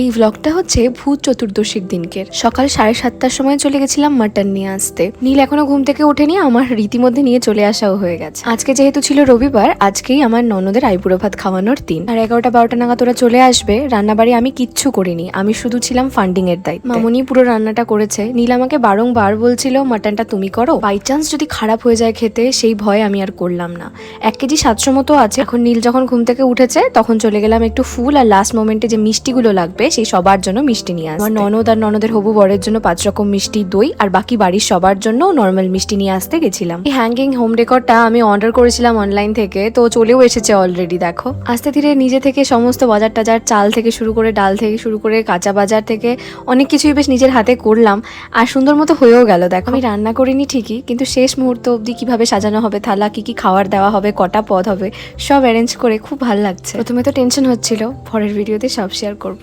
এই ভ্লগটা হচ্ছে ভূত চতুর্দশীর দিনকের। সকাল সাড়ে সাতটার সময় চলে গেছিলাম মাটন নিয়ে আসতে। নীল এখনও ঘুম থেকে ওঠেনি, আমার রীতিমধ্যে নিয়ে চলে আসাও হয়ে গেছে। আজকে যেহেতু ছিল রবিবার, আজকেই আমার ননদের আইবুড়ো ভাত খাওয়ানোর দিন। আর এগারোটা বারোটা নাগাদ ওরা চলে আসবে, রান্নাবাড়ি আমি কিচ্ছু করিনি, আমি শুধু ছিলাম ফান্ডিং এর দায়িত্ব। মামনি পুরো রান্নাটা করেছে, নীল আমাকে বারংবার বলছিল, মাটনটা তুমি করো। বাই চান্স যদি খারাপ হয়ে যায় খেতে, সেই ভয় আমি আর করলাম না। এক কেজি সাতশো মতো আছে। এখন নীল যখন ঘুম থেকে উঠেছে, তখন চলে গেলাম একটু ফুল আর লাস্ট মোমেন্টে যে মিষ্টিগুলো লাগবে সেই সবার জন্য মিষ্টি নিয়ে আসতে। আমার ননদ আর ননদের হবু বরের জন্য পাঁচ রকম মিষ্টি দই আর বাকি বাড়ির সবার জন্য নর্মাল মিষ্টি নিয়ে আসতে গেছিলাম। এই হ্যাঙ্গিং হোম ডেকরটা আমি অর্ডার করেছিলাম অনলাইন থেকে, তো চলেও এসেছে অলরেডি দেখো। আস্তে ধীরে নিজে থেকে সমস্ত বাজার টাজার, চাল থেকে শুরু করে ডাল থেকে শুরু করে কাঁচা বাজার থেকে অনেক কিছুই বেশ নিজের হাতে করলাম আর সুন্দর মতো হয়েও গেল, দেখো। আমি রান্না করিনি ঠিকই, কিন্তু শেষ মুহূর্ত অবধি কীভাবে সাজানো হবে, থালা কি কি খাওয়ার দেওয়া হবে, কটা পদ হবে, সব অ্যারেঞ্জ করে খুব ভালো লাগছে। প্রথমে তো টেনশন হচ্ছিল, পরের ভিডিওতে সব শেয়ার করব।